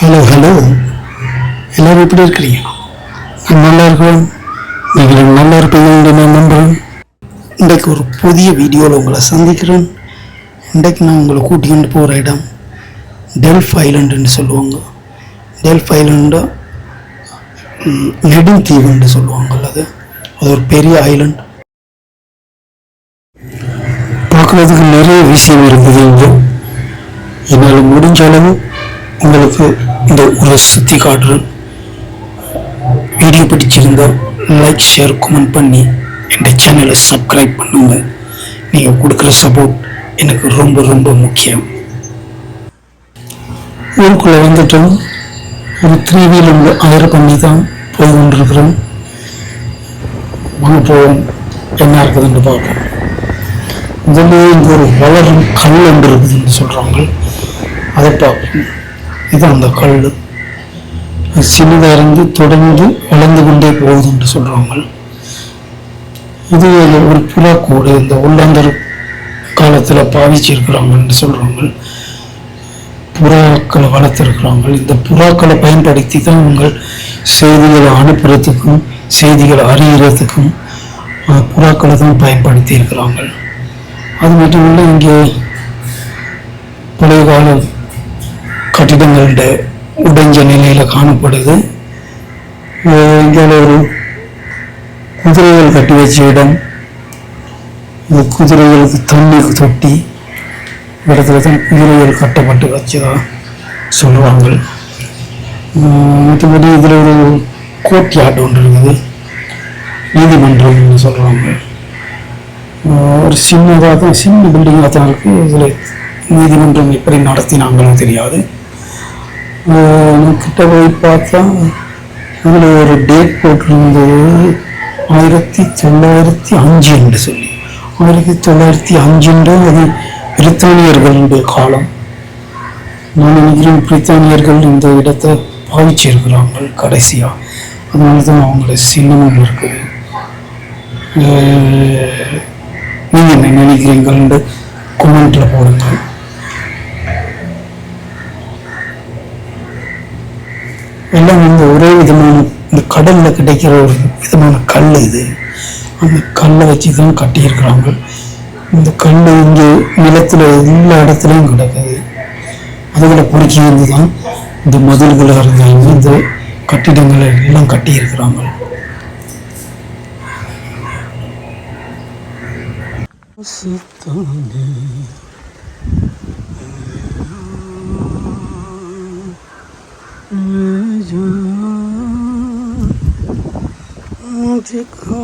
Hello hello எல்லோரும் எப்படி இருக்கிறீங்க? நான் நல்லா இருக்கிறோம் நீங்களும் நல்லா இருப்பீங்க என்று நான் நம்புகிறேன். இன்றைக்கு ஒரு புதிய வீடியோவில் உங்களை சந்திக்கிறேன். இன்றைக்கு நான் உங்களை கூட்டிக்கொண்டு போகிற இடம் டெல்ஃப் ஐலண்டுன்னு சொல்லுவாங்க. டெல்ஃப் ஐலண்டு நெடுந்தீவுன்னு சொல்லுவாங்கல்ல அது அது ஒரு பெரிய ஐலண்ட். பார்க்குறதுக்கு நிறைய விஷயம் இருக்குது இங்கே. என்னால் முடிஞ்ச அளவு உங்களுக்கு இந்த ஊரை சுற்றி காட்டுறேன் வீடியோ பிடிச்சிருந்தா லைக் ஷேர் கமெண்ட் பண்ணி என் சேனலை சப்ஸ்கிரைப் பண்ணுங்க. நீங்கள் கொடுக்குற சப்போர்ட் எனக்கு ரொம்ப ரொம்ப முக்கியம். ஊருக்குள்ளே வந்துட்டோம். ஒரு த்ரீ வீலரில் ஆயிரம் பண்ணி தான் போய் கொண்டிருக்கிறோம். வாங்க போவோம். என்ன இருக்குதுன்னு பார்ப்போம். முதல்ல இங்கே ஒரு வளரும் கல் ஒன்று இருக்குதுன்னு சொல்கிறாங்க அதை பார்ப்போம். இது அந்த கல். சின்னதாக இருந்து தொடர்ந்து வளர்ந்து கொண்டே போகுதுன்னு சொல்கிறாங்க இது ஒரு புறாக்கூடு இந்த உள்ளாந்தர் காலத்தில் பாவிச்சிருக்கிறாங்கன்னு சொல்கிறாங்க புறாக்களை வளர்த்துருக்குறாங்க இந்த புறாக்களை பயன்படுத்தி தான் உங்கள் செய்திகளை அனுப்புறதுக்கும் செய்திகளை அறிகிறதுக்கும் புறாக்களை தான் பயன்படுத்தி இருக்கிறாங்க அது மட்டும் இல்லை இங்கே பழைய காலம் கட்டிடங்கள்ட உடைஞ்ச நிலையில் காணப்படுது. இங்கே ஒரு குதிரைகள் கட்டி வச்ச இடம். இந்த குதிரைகளுக்கு தண்ணீர் தொட்டி இடத்துல தான் குதிரைகள் கட்டப்பட்டு வச்சதா சொல்லுவாங்க. மற்றபடி இதில் ஒரு கோர்ட் யார்டு ஒன்று இருக்குது. நீதிமன்றம்னு சொல்கிறாங்க ஒரு சின்னதாக தான் சின்ன பில்டிங்காக தான் இருக்குது இதில் நீதிமன்றம் எப்படி நடத்தினாங்களோ தெரியாது. நான் கிட்ட போய் பார்த்தா அதில் ஒரு டேட் போட்டிருந்தது. ஆயிரத்தி தொள்ளாயிரத்தி அஞ்சு என்று சொல்லி. ஆயிரத்தி தொள்ளாயிரத்தி அஞ்சுன்ற அது பிரித்தானியர்களுடைய காலம். நான் நினைக்கிறேன் பிரித்தானியர்கள் இந்த இடத்தை பாவிச்சிருக்கிறாங்க கடைசியாக அதனால தான் அவங்களோட சின்னமும் இருக்குது. நீங்கள் என்ன நினைக்கிறீங்கன்னு கமெண்ட்ல போடுங்கள் எல்லாம் வந்து ஒரே விதமான இந்த கடல்ல கிடைக்கிற ஒரு விதமான கல் இது. அந்த கல்லை வச்சு தான் கட்டியிருக்கிறாங்க. இந்த கல் இங்கே நிலத்தில் எல்லா இடத்துலையும் கிடக்குது. அதுகளை பொறுக்கி வந்து தான் இந்த மதில்களாக இருந்தாலும் இந்த கட்டிடங்களை எல்லாம் கட்டியிருக்கிறாங்க. சுத்தானே मुझको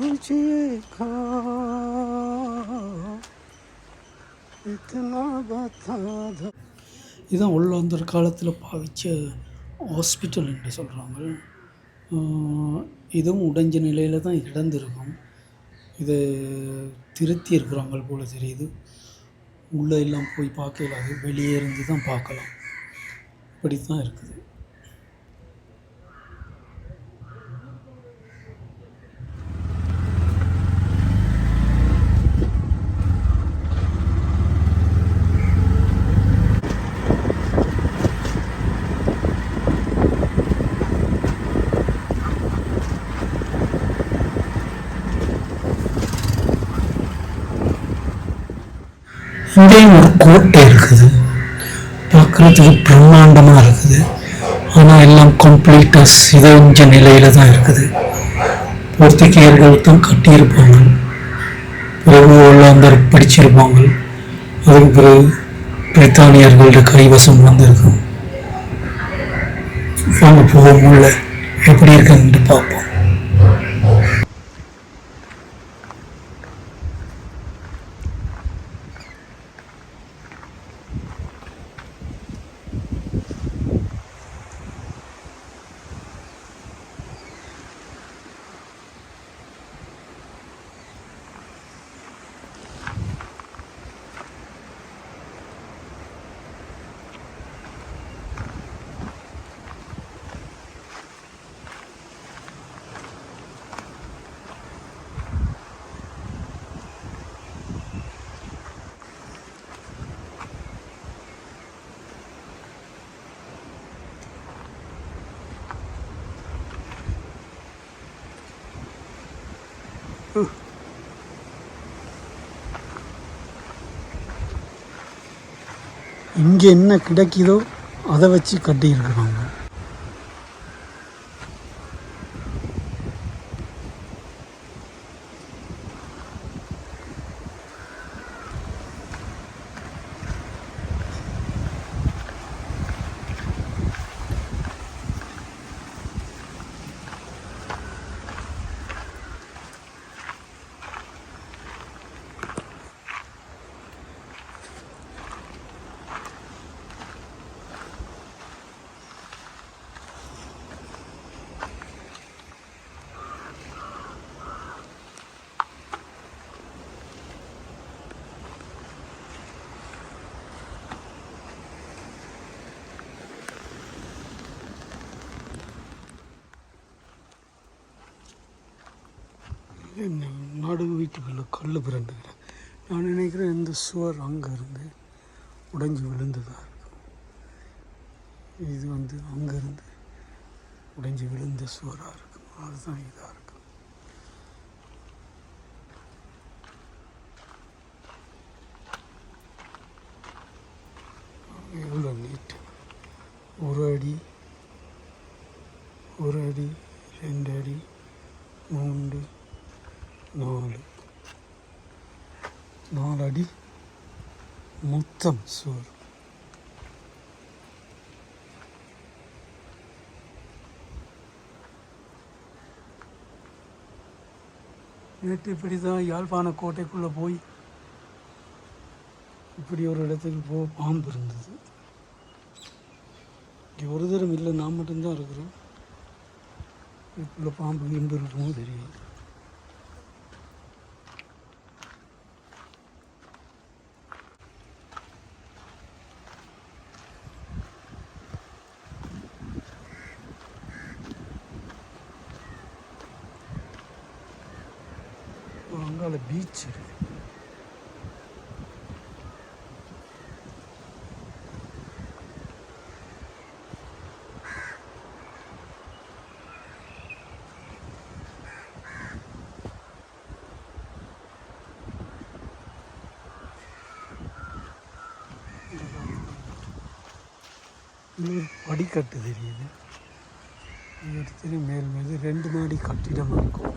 मुझे खा इतना बता दो இதான் உள்ளாந்தர் காலத்தில் பாவிச்ச ஹாஸ்பிட்டல் என்று சொல்கிறாங்க இதுவும் உடைஞ்ச நிலையில் தான் கிடந்திருக்கும் இது திருத்தி இருக்கிறாங்க போல தெரியுது உள்ளே எல்லாம் போய் பார்க்கல அது வெளியே இருந்து தான் பார்க்கலாம் இப்படி தான் இருக்குது இங்கேயும் ஒரு கோட்டை இருக்குது. பார்க்குறதுக்கு பிரம்மாண்டமாக இருக்குது. ஆனால் எல்லாம் கம்ப்ளீட்டாக சிதஞ்ச நிலையில் தான் இருக்குது. போர்த்துகேயர்கள் தான் கட்டியிருப்பாங்க. பிறகு ஒல்லாந்தர் படிச்சிருப்பாங்க. அதுக்கு பிறகு பிரித்தானியர்களோட கைவசம் வந்திருக்கும். வாங்க போக முடியல. எப்படி இருக்குன்னு பார்ப்போம். இங்கே என்ன கிடைக்குதோ அதை வச்சு கட்டியிருக்கிறாங்க. நடு வீட்டுக்குள்ள கல் பிறண்டுக்கிறேன் நான் நினைக்கிறேன் இந்த சுவர் அங்கே இருந்து உடைஞ்சு விழுந்ததாக இருக்கும். இது வந்து அங்கேருந்து உடைஞ்சு விழுந்த சுவராக இருக்கும். அதுதான் இதாக இருக்கும் எவ்வளோ நீட்டு ஒரு அடி ஒரு அடி ரெண்டு அடி மூன்று நாலு நாலு அடி முத்தம். சுவர் நேற்று இப்படி தான் யாழ்ப்பாண கோட்டைக்குள்ளே போய் இப்படி ஒரு இடத்துக்கு போக பாம்பு இருந்தது. இங்கே ஒரு தரம் இல்லை நான் மட்டும்தான் இருக்கிறோம். இதுக்குள்ள பாம்பு எங்கே இருக்குமோ தெரியும் அங்கால பீச் இருக்குது படிக்கட்டு தெரியுது. இது எடுத்து மேல் மீது ரெண்டு மாடி கட்டிடமாக இருக்கும்.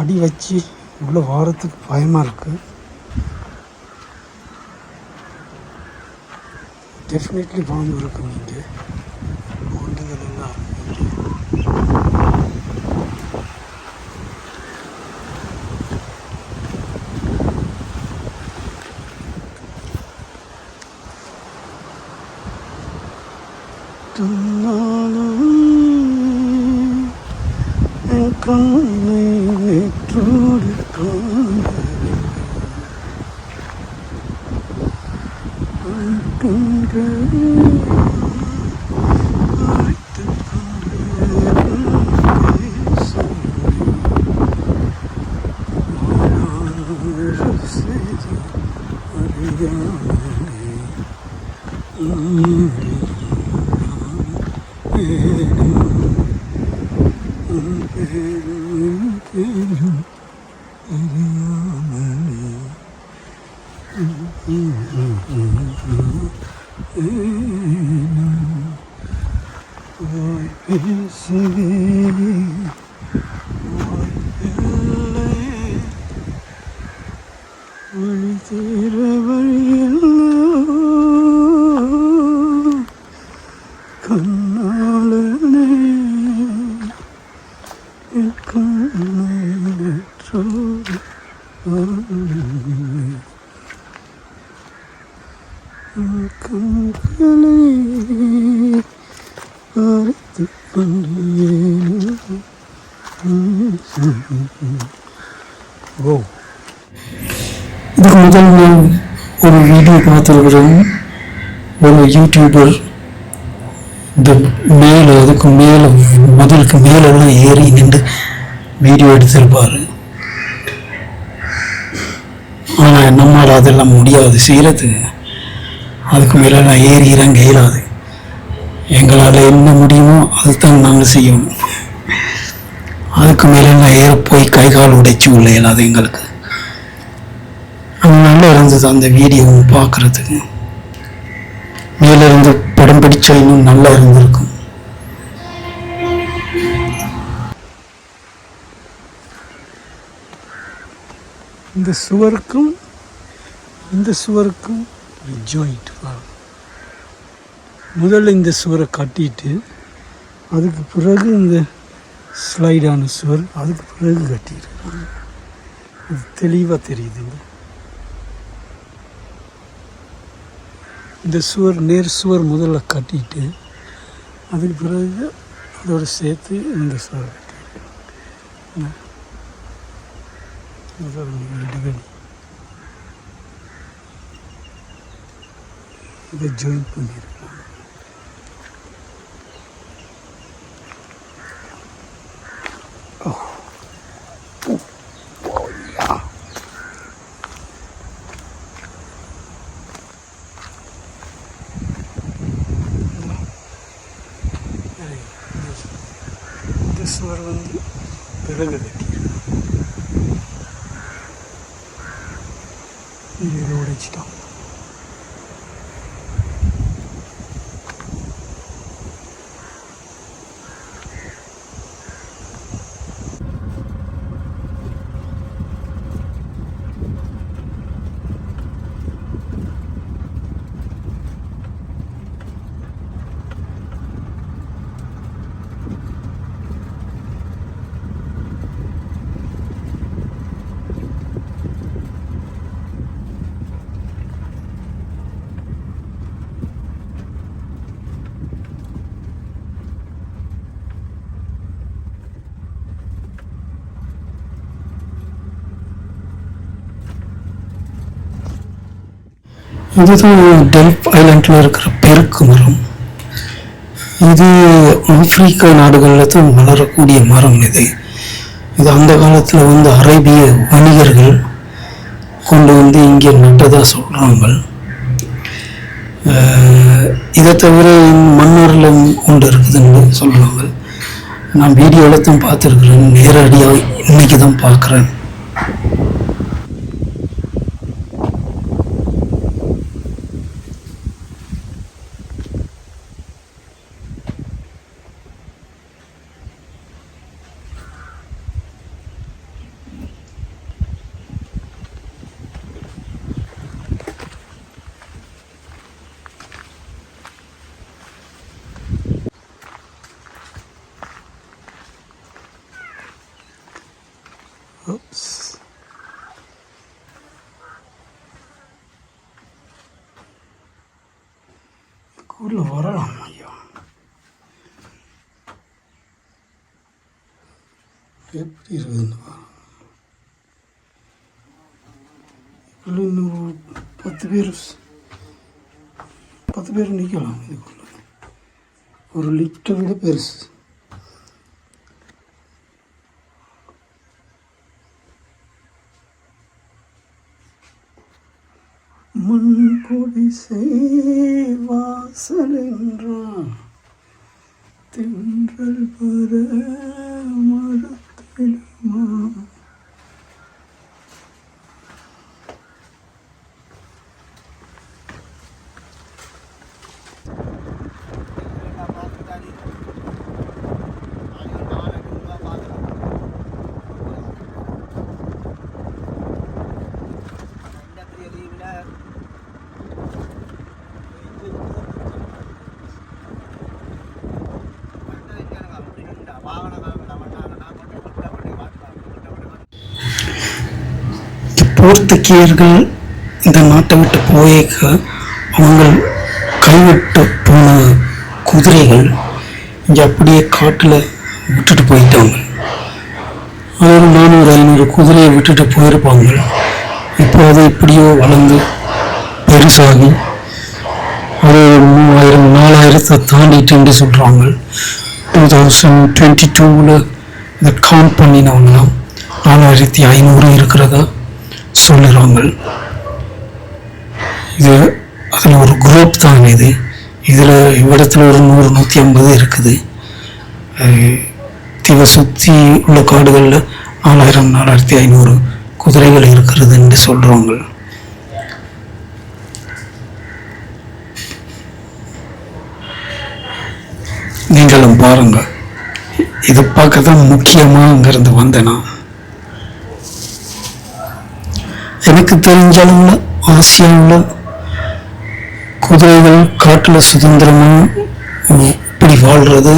அடி வச்சு உள்ள வாரத்துக்கு பயமாக இருக்குது டெஃபினெட்லி பாம்பு இருக்கும் இங்கே வழி தீர வழியெல்லாம் இதுக்கு முதல் நான் ஒரு வீடியோ பார்த்துருக்குறேன் ஒரு யூடியூபர் இந்த மேலே அதுக்கு மேலே மதிலுக்கு மேலெல்லாம் ஏறி நின்று வீடியோ எடுத்திருப்பார். ஆனால் நம்மளால் அதெல்லாம் முடியாது. செய்கிறதுக்கு அதுக்கு மேலே நான் ஏறி இறங்க இயலாது. எங்களால் என்ன முடியுமோ அதுதான் நாங்கள் செய்யணும். அதுக்கு மேலே நான் ஏற போய் கை கால் உடைச்சி உள்ள அது எங்களுக்கு. அது நல்லா இருந்தது அந்த வீடியோவும் பார்க்குறதுக்கு. மேலே இருந்து படம் பிடிச்சா இன்னும் நல்லா இருந்திருக்கும். இந்த சுவருக்கும் இந்த சுவருக்கும் ஒரு ஜாயிண்ட் முதல்ல இந்த சுவரை கட்டிட்டு அதுக்கு பிறகு இந்த ஸ்லைடான சுவர் அதுக்கு பிறகு கட்டியிருக்காங்க இது தெளிவாக தெரியுதுங்க இந்த சுவர் நேர் சுவர் முதல்ல கட்டிட்டு அதுக்கு பிறகு அதோட சேர்த்து இந்த சுவர் கட்டியிருக்காங்க இதை ஜாயின் பண்ணியிருக்காங்க Oh. இதுதான் டெல்ப் ஐலாண்டில் இருக்கிற பெருக்கு மரம். இது ஆப்பிரிக்கா நாடுகளில் தான் வளரக்கூடிய மரம் இது. இது அந்த காலத்தில் வந்து அரேபிய வணிகர்கள் கொண்டு வந்து இங்கே நட்டதாக சொல்கிறாங்க இதை தவிர மன்னரில் ஒன்று இருக்குதுன்னு சொல்கிறாங்க நான் வீடியோவில் தான் பார்த்துருக்குறேன். நேரடியாக இன்றைக்கி தான் பார்க்குறேன். எப்படி இருக்குதுன்னு பாருங்க. இதுக்குள்ள இன்னும் பத்து பேர் பத்து பேர் நிற்கலாம் இதுக்குள்ள. ஒரு லிஃப்ட்டை விட பெருசு. மண் பொடிசை வாசல் என்றான். தென்றல் வர போர்த்துகீயர்கள் இந்த நாட்டை விட்டு போயேக்க அவங்க கைவிட்டு போன குதிரைகள் இங்கே அப்படியே காட்டில் விட்டுட்டு போயிட்டாங்க. அது ஒரு நானூறு ஐநூறு குதிரையை விட்டுட்டு போயிருப்பாங்க. இப்போ அது இப்படியோ வளர்ந்து பெருசாகி அது ஒரு மூவாயிரம் நாலாயிரத்தை தாண்டிட்டுன்னு சொல்கிறாங்க டூ தௌசண்ட் டுவெண்ட்டி டூவில் இதை கவுண்ட் பண்ணினவங்களாம் நாலாயிரத்தி ஐநூறு இருக்கிறதா? சொல்லுறாங்க இது அதில் ஒரு குரூப் தான் இது. இதில் இவ்விடத்தில் ஒரு நூறு நூற்றி ஐம்பது இருக்குது. தீவை சுற்றி உள்ள காடுகளில் நாலாயிரம் நாலாயிரத்தி ஐநூறு குதிரைகள் இருக்கிறது என்று சொல்கிறாங்க நீங்களும் பாருங்கள் இது பார்க்க தான் முக்கியமாக அங்கேருந்து வந்தேன். நான் எனக்கு தெரிஞ்ச அளவுல ஆசியாவில் குதிரைகள் காட்டில் சுதந்திரமாக இப்படி வாழ்கிறது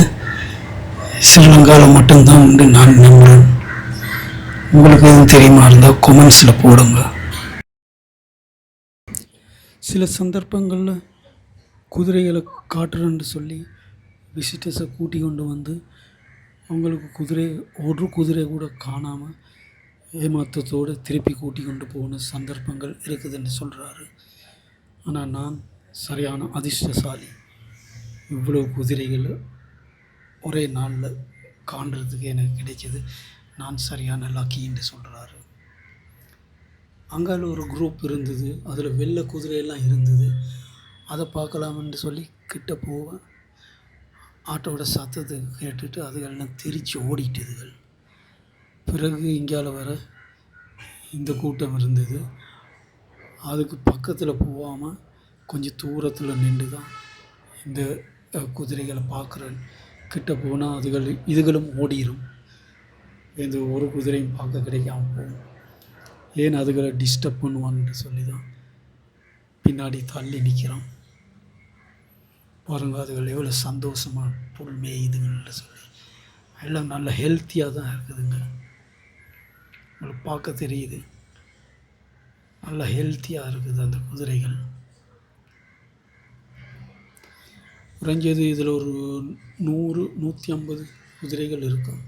ஸ்ரீலங்காவில் மட்டும்தான் உண்டு நான் நம்புகிறேன் உங்களுக்கு எதுவும் தெரியுமா? இருந்தால் கொமெண்ட்ஸில் போடுங்க. சில சந்தர்ப்பங்களில் குதிரைகளை காட்டுறேன்னு சொல்லி விசிட்டர்ஸை கூட்டி கொண்டு வந்து அவங்களுக்கு குதிரை ஒரு குதிரை கூட காணாமல் ஏமாற்றத்தோடு திருப்பி கூட்டி கொண்டு போன சந்தர்ப்பங்கள் இருக்குதுன்னு சொல்கிறாரு ஆனால் நான் சரியான அதிர்ஷ்டசாலி. இவ்வளோ குதிரைகள் ஒரே நாளில் காண்றதுக்கு எனக்கு கிடைச்சது நான் சரியான லக்கின்னு சொல்கிறாரு அங்கால ஒரு குரூப் இருந்தது. அதில் வெள்ளை குதிரையெல்லாம் இருந்தது. அதை பார்க்கலாம்னு சொல்லி கிட்ட போவேன். ஆட்டோட சத்தத்தை கேட்டுட்டு அதுகளெல்லாம் திரிச்சு ஓடிட்டுதுகள். பிறகு இங்கால வர இந்த கூட்டம் இருந்தது. அதுக்கு பக்கத்தில் போகாமல் கொஞ்சம் தூரத்தில் நின்று தான் இந்த குதிரைகளை பார்க்குறேன் கிட்ட போனால் அதுகள் இதுகளும் ஓடிரும். இந்த ஒரு குதிரையும் பார்க்க கிடைக்காம போகும். ஏன் அதுகளை டிஸ்டர்ப் பண்ணுவான்னு சொல்லி தான் பின்னாடி தள்ளி நிற்கிறோம் பாருங்க அதுகள் எவ்வளோ சந்தோஷமாக புல் மேயுதுங்கன்னு சொல்லி. எல்லாம் நல்ல ஹெல்த்தியாக தான் இருக்குதுங்க. உங்களுக்கு பார்க்க தெரியுது. நல்லா ஹெல்த்தியாக இருக்குது அந்த குதிரைகள். குறைஞ்சது இதில் ஒரு நூறு நூற்றி ஐம்பது குதிரைகள் இருக்கும்.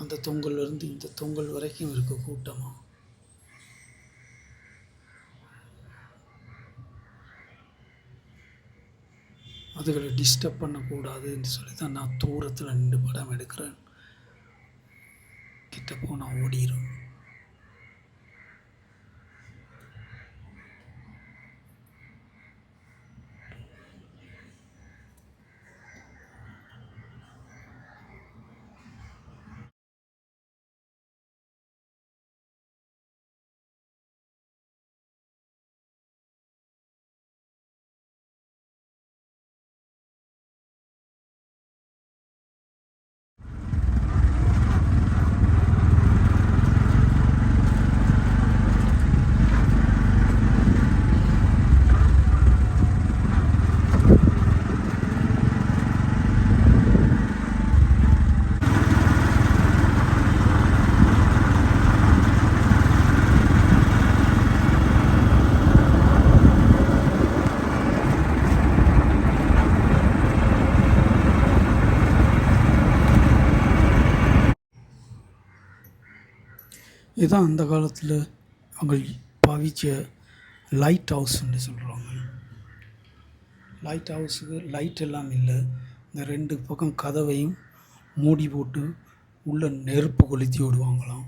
அந்த தொங்கல்லேருந்து இந்த தொங்கல் வரைக்கும் இருக்கு கூட்டமாக அதுகளை டிஸ்டர்ப் பண்ணக்கூடாதுன்னு சொல்லி தான் நான் தூரத்தில் நின்று படம் எடுக்கிறேன். கிட்ட போனால் ஓடிடும் இதுதான் அந்த காலத்தில் அவங்க பாவிச்ச லைட் ஹவுஸ்ன்னு சொல்கிறாங்க லைட் ஹவுஸுக்கு லைட் எல்லாம் இல்லை. இந்த ரெண்டு பக்கம் கதவையும் மூடி போட்டு உள்ள நெருப்பு கொளுத்தி விடுவாங்களாம்.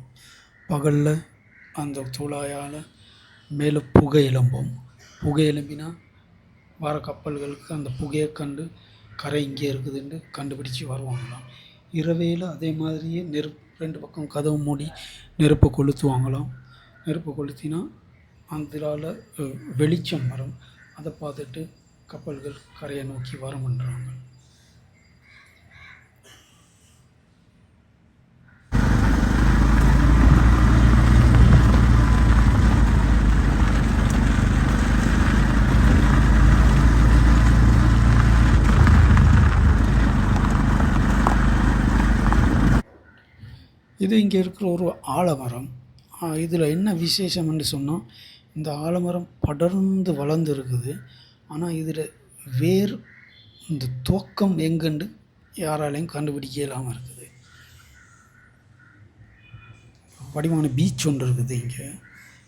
பகலில் அந்த துளாயால் மேலே புகை எலும்பும் புகை எலும்பினா வர கப்பல்களுக்கு அந்த புகையை கண்டு கரை இங்கே இருக்குதுன்னு கண்டுபிடிச்சி வருவாங்களாம். இரவையில் அதே மாதிரியே நெருப்பு ரெண்டு பக்கம் கதவு மூடி நெருப்பு கொளுத்துவாங்களாம் நெருப்பு கொளுத்தினா அதனால் வெளிச்சம் வரும். அதை பார்த்துட்டு கப்பல்கள் கரையை நோக்கி வரும்ன்றாங்க. இது இங்கே இருக்கிற ஒரு ஆலமரம். இதில் என்ன விசேஷம்னு சொன்னால் இந்த ஆலமரம் படர்ந்து வளர்ந்து இருக்குது ஆனால் இதில் வேர் இந்த துவக்கம் எங்கண்டு யாராலையும் கண்டுபிடிக்க இல்லாமல் இருக்குது. வடிவான பீச் ஒன்று இருக்குது இங்கே.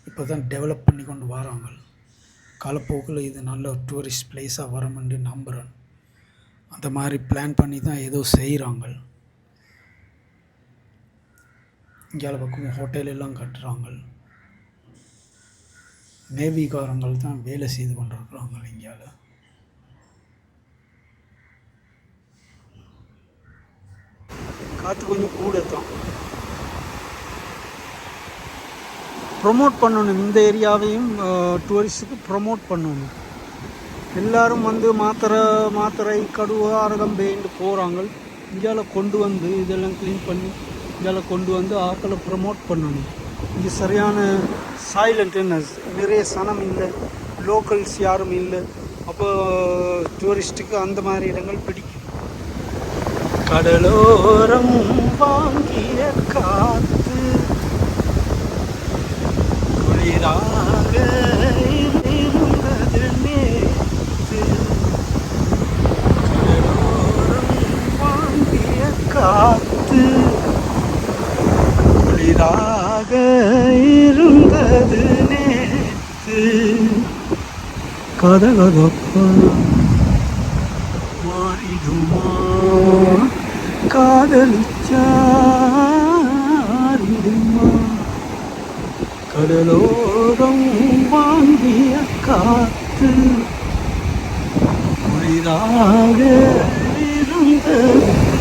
இப்போ தான் டெவலப் பண்ணி கொண்டு வராங்க. காலப்போக்கில் இது நல்ல டூரிஸ்ட் பிளேஸாக வரமென்று நம்புகிறேன். அந்த மாதிரி பிளான் பண்ணி தான் ஏதோ செய்கிறாங்க. இந்தியாவில் பக்கம் ஹோட்டல் எல்லாம் கட்டுறாங்க நேவிகாரங்கள் தான் வேலை செய்து கொண்டிருக்கிறாங்க இந்தியாவில். காற்று கொஞ்சம் கூட தான். ப்ரொமோட் பண்ணணும். இந்த ஏரியாவையும் டூரிஸ்ட்டுக்கு ப்ரொமோட் பண்ணணும். எல்லாரும் வந்து மாத்திரை மாத்திரை கடுவாரகம் பேண்டு போகிறாங்க இந்தியாவில் கொண்டு வந்து இதெல்லாம் க்ளீன் பண்ணி இதில் கொண்டு வந்து ஆக்களை ப்ரமோட் பண்ணணும். இங்கே சரியான சைலண்ட்னஸ் நிறைய சனம் இல்லை. லோக்கல்ஸ் யாரும் இல்லை. அப்போ டூரிஸ்ட்டுக்கு அந்த மாதிரி இடங்கள் பிடிக்கும். கடலோரம் வாங்கிய காத்து குளிராக கதகதப்பா மாறிடுமா காதலிச்சாரிடுமா கடலோரம் வாங்கிய காத்து குளிராக இருந்தது நேற்று